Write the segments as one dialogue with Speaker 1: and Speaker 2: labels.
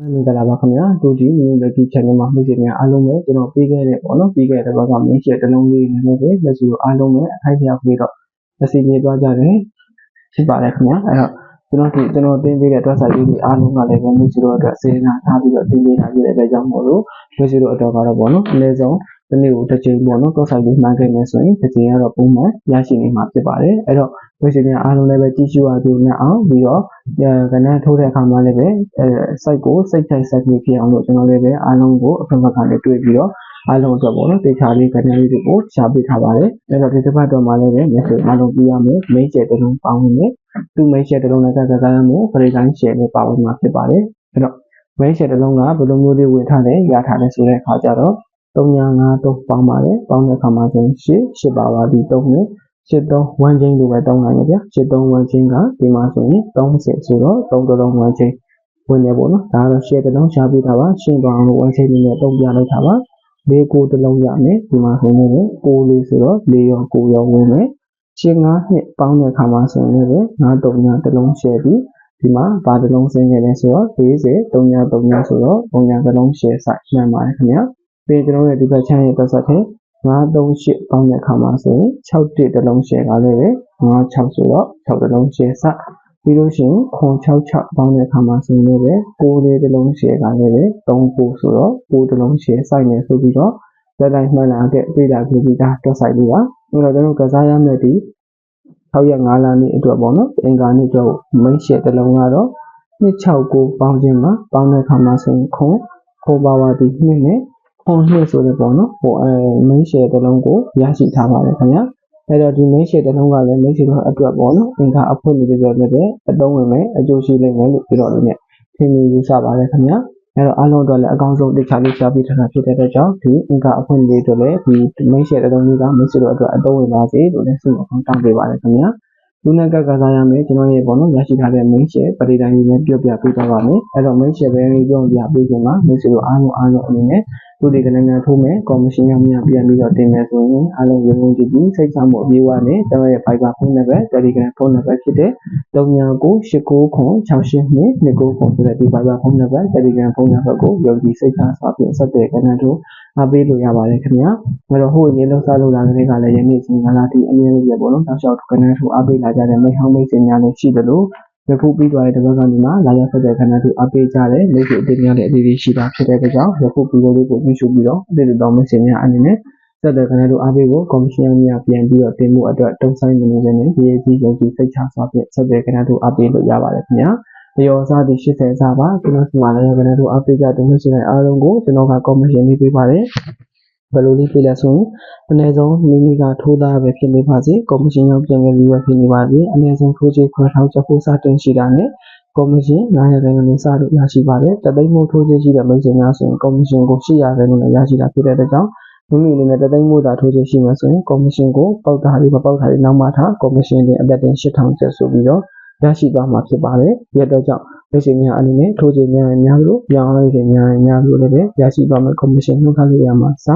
Speaker 1: မင်္ဂလာပါခင်ဗျာတူဒီမျိုးလက်ဒီ channel မှာမိတ်ဆွေများအားလုံးပဲကျွန်တော်ပြီးခဲ့တဲ့ပေါ့နော်ပြီးခဲ့တဲ့ဘက်ကမင်းရှယ်တစ်လုံးလေးနည်းနည်းပဲလက်ရှိကိုအားလုံးပဲအထိုက်ပြောက်ပြီးတော့လက်စီပြေးသွားကြတယ်ဖြစ်ပါတယ်ခင်ဗျာအဲ့တော့ကျွန်တော်ဒီကျွန်တော်တင်ပေးတဲ့အတွက်ဆိုင်လေးတွေအားလုံးကလည်းပဲမိတ်ဆွေတို့အတွက်စေနာထားပြီးတော့တင်ပေးထားပြတဲ့အတွက်ကြောင့်မို့လို့မိတ်ဆွေတို့အတွက်ကတော့ပေါ့နော်အနည်းဆုံး ဒီနေ့ကိုတစ်ချိန်ပေါ့နော်ကောက်ဆိုင်လေးမှန်းခဲ့မယ်ဆိုရင်တစ်ချိန်ကတော့ပုံမှန်ရရှိနေမှာဖြစ်ပါတယ်အဲ့တော့မိတ်ဆွေများအားလုံးလည်းပဲကြည့်ရှုအားပြုနေအောင်ပြီးတော့ကဏ္ဍထိုးတဲ့အခါမှာလည်းပဲအဲ site ကိုစိတ်ထိုက်ဆက်ပြီးဖြစ်အောင်လို့ကျွန်တော်လည်းပဲအားလုံးကိုအဖက်ဖက်ကလည်းတွေ့ပြီးတော့အားလုံးအတွက်ပေါ့နော်တေချာလေးကဏ္ဍလေးတွေကိုရှားပေးထားပါတယ်အဲ့တော့ဒီတစ်ပတ်တော့မှလည်းပဲ message အားလုံးပြရမယ် main share တစ်လုံးပေါင်းဝင်မယ်သူ main share တစ်လုံးနဲ့ကကကရမယ် free line share နဲ့ပါဝင်မှာဖြစ်ပါတယ်အဲ့တော့ main share တစ်လုံးကဘယ်လိုမျိုးလေးဝင်ထားလဲရထားလဲဆိုတဲ့အခါကျတော့ 355ပေါင်းပါတယ်ပေါင်းတဲ့အခါမှာဆိုရင်8 8ပါပါဒီ3နဲ့73 1 chain လို့ပဲတောင်းနိုင်ရဗျာ73 1 chain ကဒီမှာဆိုရင်30ဆိုတော့3တလုံး1 chain ဝင်နေပေါ့နော်ဒါကတော့ share တစ်လုံးရှားပေးတာပါရှင်းသွားအောင်လို့1 chain နဲ့တုံးပြလိုက်တာပါလေးကိုတစ်လုံးရမယ်ဒီမှာဆိုရင်လည်းကိုလေးဆိုတော့၄ရော9ရောဝင်မယ်ရှင်း9နှစ်ပေါင်းတဲ့အခါမှာဆိုရင်လည်း9တုံညတစ်လုံး share ပြီးဒီမှာဘာတစ်လုံးစင်းခဲ့လဲဆိုတော့40 3ည3ညဆိုတော့3ညတစ်လုံး share ဆိုင်မှန်ပါတယ်ခင်ဗျာ ပြီးကျွန်တော်ရဲ့ဒီဘက် channel ရဲ့တက်ဆက်ထဲ938ပေါင်းတဲ့အခါမှာဆိုရင်61တစ်လုံး share ကလည်းပဲ96ဆိုတော့6တစ်လုံး share စပြီးလို့ရှိရင်966ပေါင်းတဲ့အခါမှာဆိုရင်လည်း6လေးတစ်လုံး share ကလည်းပဲ39ဆိုတော့6တစ်လုံး share စိုက်နေဆိုပြီးတော့လက်တိုင်းမှန်လာခဲ့ပြည်တာပြည်တာတွက်ဆိုင်လေးပါအဲ့တော့ကျွန်တော်ကစားရမယ့်ဒီ6ရက်5လနေ့အတွက်ပေါ့နော်အင်္ဂါနေ့အတွက်မိတ်ရှယ်တစ်လုံးကတော့269ပေါင်းခြင်းမှာပေါင်းတဲ့အခါမှာဆိုရင်ခွန်ခိုးပါဝါဒီ2နဲ့ခွန် 2ဆိုတဲ့ပေါ့နော်ဟိုအဲမိတ်ရှယ်တစ်လုံးကိုရရှိထားပါတယ်ခင်ဗျာအဲ့တော့ဒီ main share တစ်လုံးကလည်း main share အတွက်ပေါ့နော်အင်္ဂါအဖွင့်နေတဲ့ကြောင့်လည်းပဲအသုံးဝင်မယ်အကျိုးရှိလိမ့်မယ်လို့ပြောတော့လေးနဲ့ထင်မြင်ယူဆပါတယ်ခင်ဗျာအဲ့တော့အားလုံးအတွက်လည်းအကောင်းဆုံးတခြားလေးရှားပြီးထားတာဖြစ်တဲ့အတွက်ကြောင့်ဒီအင်္ဂါအဖွင့်လေးအတွက်လည်းဒီ main share တစ်လုံးလေးက main share အတွက်အသုံးဝင်ပါစေလို့လည်းဆုမကောင်းတောင်းပေးပါတယ်ခင်ဗျာလူနဲ့ကကစားရမယ်ကျွန်တော်ရဲ့ပေါ့နော်ရရှိထားတဲ့ main share ပရိဒိုင်ကြီးနဲ့ပြောပြပေးသွားပါမယ်အဲ့တော့ main share ပဲပြောပြပေးခြင်းမှာ main share အားလုံးအားလုံးအနေနဲ့ လူတွေကလည်းများထိုးမယ်ကော်မရှင်ရောက်များပြန်ပြီးတော့တင်မယ်ဆိုရင်အားလုံးရုံရုံကြည့်ကြည့်စိတ်ချမှုအပြည့်အဝနဲ့ကျွန်တော်ရဲ့ Viber ဖုန်းနံပါတ် Telegram ဖုန်းနံပါတ်ဖြစ်တဲ့39989229ဆိုတဲ့ဒီ Viber ဖုန်းနံပါတ် Telegram ဖုန်းနံပါတ်ကိုယုံကြည်စိတ်ချစွာဖြင့်ဆက်သွယ်ကဏ္ဍတို့အားပေးလို့ရပါတယ်ခင်ဗျာ။အဲ့တော့ဟိုရေလုံးစားလို့လာတဲ့ကလည်းယနေ့ချိန်ကလာဒီအမြဲတည်းပေါ့နော်။နောက်လျှောက်ကဏ္ဍတို့အားပေးလာကြတဲ့မိဟောင်းမိတ်ဆွေများလည်းရှိတယ်လို့ ယခုပြီးသွားတဲ့တပတ်ကနေမှလာရောက်ဆက်တဲ့ခန္ဓာတို့အပေးကြတဲ့မိတ်ဆွေအတင်းများတဲ့အသေးသေးရှိတာဖြစ်တဲ့အတွက်ကြောင့်ယခုပြီးတော့လေးကိုမြှုပ်ပြီးတော့အသေးသေးတော်မိတ်ဆွေများအနေနဲ့ဆက်တဲ့ခန္ဓာတို့အပေးကိုကော်မရှင်များပြန်ပြီးတော့တင်မှုအတွက်တုံ့ဆိုင်နေနေနဲ့ဒီရေးကြီးယုံကြည်စိတ်ချစွာဖြင့်ဆက်တဲ့ခန္ဓာတို့အပေးလို့ရပါတယ်ခင်ဗျာ။ရောစားသည့်80စားပါကျွန်တော်စီမံလည်းခန္ဓာတို့အပေးကြတဲ့မိတ်ဆွေတိုင်းအားလုံးကိုကျွန်တော်ကကော်မရှင်လေးပေးပါတယ်။ ဘယ်လိုလေးပြလဲဆိုရင်အနည်းဆုံးမိမိကထိုးသားပဲဖြစ်နေပါစေကော်မရှင်ရောက်ပြန်ခဲ့ပြီးပဲဖြစ်နေပါစေအနည်းဆုံးထိုးချေခွဲထောက်ချက်ဖို့စတင်ရှိတာနဲ့ကော်မရှင်900ခိုင်နှုန်းနဲ့စလို့ရရှိပါတယ်တသိန်းမို့ထိုးချေရှိတဲ့မိတ်ဆွေများဆိုရင်ကော်မရှင်ကို800ခိုင်နှုန်းနဲ့ရရှိတာဖြစ်တဲ့အတွက်ကြောင့်မိမိအနေနဲ့တသိန်းမို့သာထိုးချေရှိမှဆိုရင်ကော်မရှင်ကိုပေါက်တာလေးမပေါက်တာလေးနောက်မှထားကော်မရှင်တင်အသက်တင်8000ကျပ်ဆိုပြီးတော့ ရရှိသွားမှာဖြစ်ပါတယ်။ဒီအတွက်ကြောင့်လက်ရှိများအနေနဲ့ထိုးချိန်များများလို့ပြောင်းလဲတွေများများလို့လည်းပဲရရှိသွားမယ်ကော်မရှင်နှုတ်ခတ်လို့ရမှာစ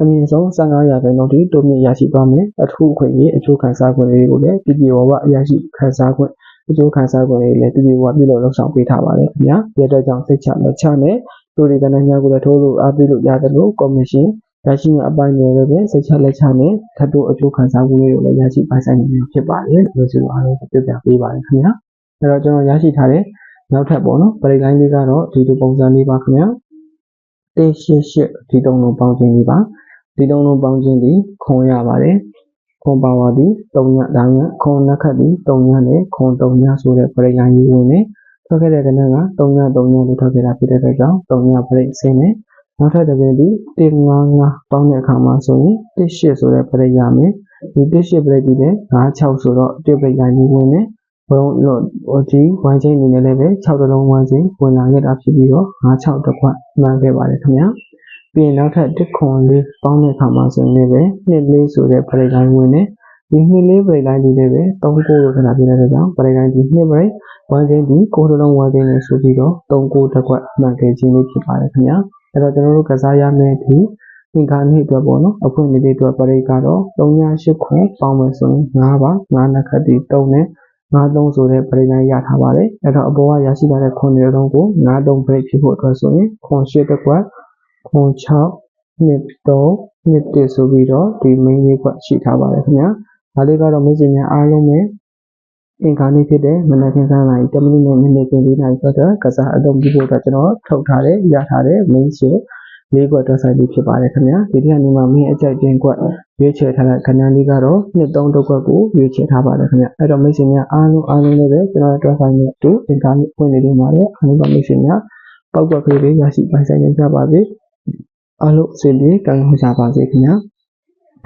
Speaker 1: အမြင့်ဆုံး15ရာခိုင်နှုန်းထိတိုးမြင့်ရရှိသွားမယ်အထူးအခွင့်အရေးအကျိုးခံစားခွင့်တွေကိုလည်းပြည်ပြည်ဝဝရရှိခံစားခွင့်အကျိုးခံစားခွင့်တွေလည်းပြည်ပြည်ဝဝပြုလုပ်လုပ်ဆောင်ပေးထားပါတယ်ခင်ဗျာ။ဒီအတွက်ကြောင့်စိတ်ချလက်ချနဲ့တို့ဒီကနေ့များကိုလည်းထိုးလို့အားပေးလို့ရတယ်လို့ကော်မရှင် ရရှိမယ့်အပိုင်းတွေလည်းပဲစိတ်ချလက်ချနဲ့ထပ်တိုးအကျိုးခံစား권တွေကိုလည်းရရှိပိုင်ဆိုင်နေဖြစ်ပါတယ်လို့ဆိုအားလုံးပြပြပေးပါတယ်ခင်ဗျာအဲ့တော့ကျွန်တော်ရရှိထားတဲ့နောက်ထပ်ပေါ့နော်ပရိလိုင်းလေးကတော့ဒီလိုပုံစံလေးပါခင်ဗျာ188ဒီတုံးလုံးပေါင်းခြင်းလေးပါဒီတုံးလုံးပေါင်းခြင်းဒီခွန်ရပါတယ်ခွန်ပါဝါဒီ3ညဒါမှခွန်နက်ခတ်ဒီ3ညနဲ့ခွန်3ညဆိုတဲ့ပရိလိုင်းလေးဝင်နေထွက်ခဲ့တဲ့ကဏ္ဍက3ည3ညလို့ထွက်ခဲ့တာဖြစ်တဲ့အတွက်ကြောင့်3ညပရိဆင်းနေ နောက်ထပ်တစ်ပင်ဒီ155ပေါင်းတဲ့အခါမှာဆိုရင်18ဆိုတဲ့ပရိရမယ်ဒီ18ပရိဒီလည်း56ဆိုတော့1ပရိလိုင်းလေးဝင်နေဘုံလို့ဟိုဒီဝိုင်းချင်းအနေနဲ့လည်းပဲ6တလုံးဝိုင်းချင်းဝင်လာခဲ့တာဖြစ်ပြီးတော့56တစ်ခွက်မှန်ခဲ့ပါတယ်ခင်ဗျာပြီးရင်နောက်ထပ်တစ်ခွန်လေးပေါင်းတဲ့အခါမှာဆိုရင်လည်းပဲနှစ်လေးဆိုတဲ့ပရိလိုင်းဝင်နေဒီနှစ်လေးပရိလိုင်းဒီလည်းပဲ3ကိုလို့ခဏပြနေတဲ့ကြောင့်ပရိလိုင်းဒီနှစ်ပရိဝိုင်းချင်းဒီ6တလုံးဝိုင်းချင်းနဲ့ဆိုပြီးတော့3ကိုတစ်ခွက်မှန်ခဲ့ခြင်းလေးဖြစ်ပါတယ်ခင်ဗျာ အဲ့တော့ကျွန်တော်တို့ကစားရမယ့်ဒီသင်္ကာနေ့အတွက်ပေါ့နော်အဖွင့်နေ့အတွက်ပရိကတော့3ည8ခွန်ပေါင်းမယ်ဆိုရင်9ပါ9နှစ်ခတ်ဒီ3နဲ့93ဆိုတဲ့ပရိမာဏရထားပါတယ်အဲ့တော့အပေါ်ကရရှိလာတဲ့ခွန်တွေလုံးကို93 break ဖြစ်ဖို့အတွက်ဆိုရင်ခွန်8တစ်ခွက်ခွန်6နှစ်3နှစ်1ဆိုပြီးတော့ဒီ main လေးခွက်ရှိထားပါတယ်ခင်ဗျာဒါလေးကတော့မိတ်ဆွေများအားလုံးနဲ့ အင်္ဂါနေ့ဖြစ်တဲ့မနက်ခင်း7နာရီ10မိနစ်နဲ့ညနေခင်း4နာရီဆိုတော့ကစားအသုံးပြုဖို့အတွက်ကျွန်တော်ထုတ်ထားတယ်ရထားတယ် main ရှင်းလေးခွက်တွက်ဆိုင်လေးဖြစ်ပါတယ်ခင်ဗျာဒီတစ်ခါနေမှာ main အကြိုက်တင်ခွက်ရွေးချယ်ထားတဲ့ခဏန်းလေးကတော့နှစ်3တုပ်ခွက်ကိုရွေးချယ်ထားပါတယ်ခင်ဗျအဲ့တော့မိတ်ဆွေများအားလုံးအားလုံးလည်းပဲကျွန်တော်တွက်ဆိုင်နဲ့အတူအင်္ဂါနေ့ဖွင့်နေနေပါတယ်အားလုံးပါမိတ်ဆွေများပောက်ကွက်ကလေးတွေရရှိပိုင်ဆိုင်နေကြပါစေအားလုံးအစီအလေးကံကောင်းကြပါစေခင်ဗျာ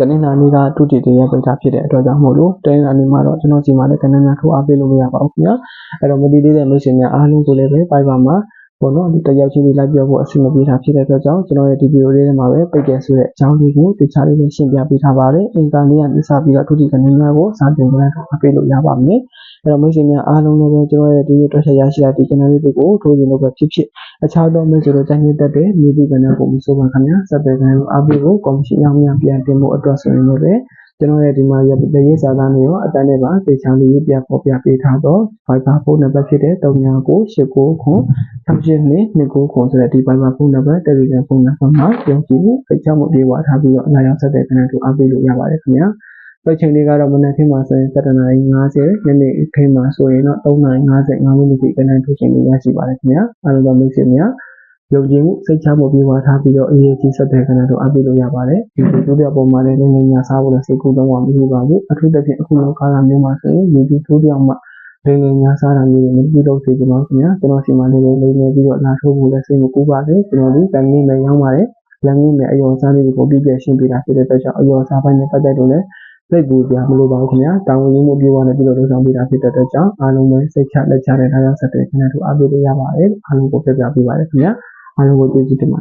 Speaker 1: တနင်္လာနေ့ကဒုတိယရက်ပိတ်တာဖြစ်တဲ့အတွက်ကြောင့်မို့လို့တနင်္လာနေ့မှာတော့ကျွန်တော်စီမှာလည်းကဏ္ဍများထိုးအားပေးလို့မရပါဘူးခင်ဗျာအဲ့တော့မတည်သေးတဲ့မိတ်ဆွေများအားလုံးကိုလည်းပဲပိုက်ပါမှာ ပေါ့နော်ဒီတယောက်ချင်းလေးလိုက်ပြောဖို့အဆင်မပြေတာဖြစ်တဲ့အတွက်ကြောင့်ကျွန်တော်ရဲ့ဒီဗီဒီယိုလေးထဲမှာပဲပိတ်တယ်ဆိုတဲ့အကြောင်းလေးကိုတခြားလေးနဲ့ရှင်းပြပေးထားပါတယ်အင်တာနက်ကနေစပြီးတော့ဒုတိယကဏ္ဍများကိုစာသင်ခန်းထုတ်အားပေးလို့ရပါမယ်အဲ့တော့မိတ်ဆွေများအားလုံးလည်းပဲကျွန်တော်ရဲ့ဒီဗီဒီယိုတွေ့ရရှိတဲ့ဒီ channel လေးတွေကိုထိုးရင်လို့ပဲဖြစ်ဖြစ်အခြားသောမိတ်ဆွေတို့တိုင်းနေတဲ့တဲ့မြေဒီကဏ္ဍကိုမစိုးပါခင်ဗျာစက်တဲ့ကဏ္ဍကိုအားပေးဖို့ကော်မရှင်များများပြန်တင်ဖို့အတွက်ဆိုရင်လည်း ကျွန်တော်ရဲ့ဒီမှာရတဲ့ရေးစာသားတွေရောအတန်းနဲ့ပါသေချာလေးပြပေါ်ပြပေးထားတော့ Viber ဖုန်းနံပါတ်ဖြစ်တဲ့399899ခွန်6829ခွန်ဆိုတဲ့ဒီ Viber ဖုန်းနံပါတ် Telegram ဖုန်းနံပါတ်မှာပြောင်းကြည့်ဖိတ်ချမှုပြေဝထားပြီးတော့အနာရောက်ဆက်တဲ့ကဏ္ဍကိုအားပေးလို့ရပါတယ်ခင်ဗျာ။ပိတ်ချိန်လေးကတော့မနက်ခင်းမှာဆိုရင်7:50ညနေခင်းမှာဆိုရင်တော့3:55မိနစ်ပြည့်ကဏ္ဍထုတ်ချိန်လေးရရှိပါတယ်ခင်ဗျာ။အားလုံးမိတ်ဆွေများ ယုံကြည်မှုစိတ်ချမှုပြေဝထားပြီးတော့အရေးကြီးဆက်တဲ့ကဏ္ဍတို့အားပေးလို့ရပါတယ်ဒီလိုဒုတိယပုံမှာလည်းငငညာစားဖို့လည်းစိတ်ကူးလုံးဝမရှိပါဘူးအထူးသဖြင့်အခုနောက်ကာလမျိုးမှာဆိုရင်ဒီဒီဒုတိယမှာငငညာစားတာမျိုးတွေမပြုလုပ်စေချင်ပါဘူးခင်ဗျာကျွန်တော်စီမံလေးလေးလေးနေပြီးတော့လာထိုးဖို့လည်းစိတ်မကူပါဘူးကျွန်တော်ဒီတန်ကြီးမယ်ရောင်းပါတယ်လမ်းကြီးမယ်အယောစားလေးတွေကိုပြည့်ပြည့်ရှင်းပြတာဖြစ်တဲ့အတွက်ကြောင့်အယောစားပိုင်းနဲ့ပတ်သက်လို့လည်းစိတ်ကူပြမလို့ပါဘူးခင်ဗျာတောင်းဝင်မှုပြေဝနဲ့ပြုလုပ်လုပ်ဆောင်ပေးတာဖြစ်တဲ့အတွက်ကြောင့်အားလုံးပဲစိတ်ချလက်ချတဲ့အားရောက်ဆက်တဲ့ခဏတို့အားပေးလို့ရပါတယ်အားလုံးကိုပြပြပေးပါတယ်ခင်ဗျာ algo legitimate.